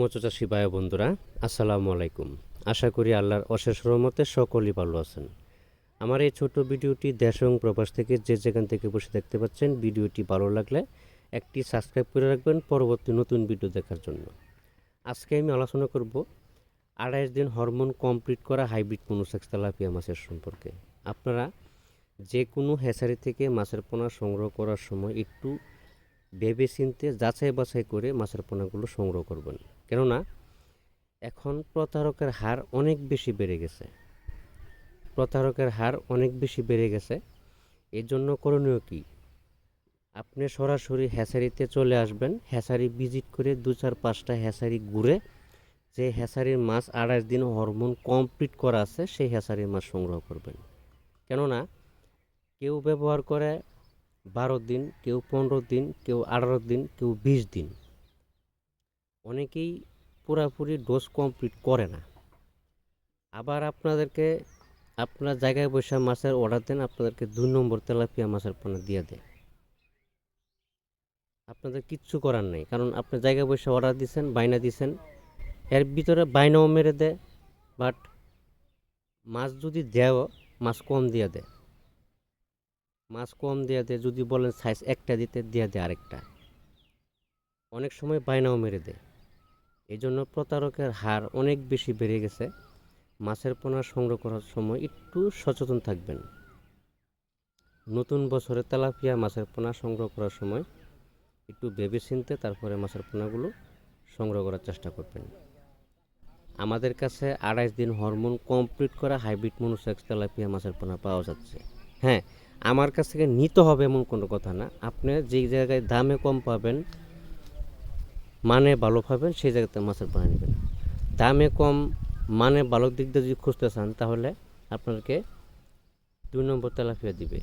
মৎস্য চাষী ভাই বন্ধুরা আসসালামু আলাইকুম। আশা করি আল্লাহর অশেষ রহমতে সকলেই ভালো আছেন। আমার এই ছোট ভিডিওটি দেশ এবং প্রবাস থেকে যে যেখান থেকে বসে দেখতে পাচ্ছেন, ভিডিওটি ভালো লাগলে একটি সাবস্ক্রাইব করে রাখবেন পরবর্তী নতুন ভিডিও দেখার জন্য। আজকে আমি আলোচনা করব আড়াইশ দিন হরমোন কমপ্লিট করা হাইব্রিড মনোসেক্স মাছের সম্পর্কে। আপনারা যে কোনো হ্যাচারি থেকে মাছের পোনা সংগ্রহ করার সময় একটু ভেবে চিনতে যাচাই বাছাই করে মাছের পোনাগুলো সংগ্রহ করবেন। কেননা, এখন প্রতারকের হার অনেক বেশি বেড়ে গেছে। প্রতারকের হার অনেক বেশি বেড়ে গেছে। এর জন্য করণীয় কি? আপনি সরাসরি হ্যাচারিতে চলে আসবেন। হ্যাচারি ভিজিট করে দু চার পাঁচটা হ্যাচারি ঘুরে যে হ্যাচারির মাছ আড়াইশ দিন হরমোন কমপ্লিট করা আছে, সেই হ্যাচারির মাছ সংগ্রহ করবেন। কেননা, কেউ ব্যবহার করে বারো দিন, কেউ পনেরো দিন, কেউ আঠারো দিন, কেউ বিশ দিন। অনেকেই পুরাপুরি ডোজ কমপ্লিট করে না। আবার আপনাদেরকে, আপনার জায়গায় বসে মাছের অর্ডার দেন, আপনাদেরকে দুই নম্বর তেলাপিয়া মাছের পোনা দিয়ে দেয় আপনাদের কিচ্ছু করার নেই, কারণ আপনার জায়গায় বসে অর্ডার দিচ্ছেন বাইনা দিচ্ছেন এর ভিতরে বাইনাও মেরে দেয় বাট মাছ যদি দেও মাছ কম দিয়ে দেয়। মাছ কম দিয়ে দেয়, যদি বলেন সাইজ একটা দিতে দিয়ে দেয় আরেকটা। অনেক সময় বায়নাও মেরে দেয়। এই জন্য প্রতারকের হার অনেক বেশি বেড়ে গেছে। মাছের পোনা সংগ্রহ করার সময় একটু সচেতন থাকবেন। নতুন বছরে তেলাপিয়া মাছের পোনা সংগ্রহ করার সময় একটু ভেবে চিনতে তারপরে মাছের পোনাগুলো সংগ্রহ করার চেষ্টা করবেন। আমাদের কাছে আড়াইশ দিন হরমোন কমপ্লিট করা হাইব্রিড মনোসেক্স তেলাপিয়া মাছের পোনা পাওয়া যাচ্ছে। হ্যাঁ আমার কাছ থেকে নিতে হবে এমন কোনো কথা না। আপনি যেই জায়গায় দামে কম পাবেন মানে ভালো পাবেন, সেই জায়গাতে মাছের পোনা নেবেন। দামে কম মানে ভালো দিক দিয়ে যদি খুঁজতে চান, তাহলে আপনাকে দুই নম্বর তেলাপিয়া দিবে।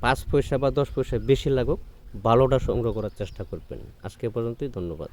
পাঁচ পয়সা বা দশ পয়সা বেশি লাগুক, ভালোটা সংগ্রহ করার চেষ্টা করবেন। আজকে পর্যন্তই, ধন্যবাদ।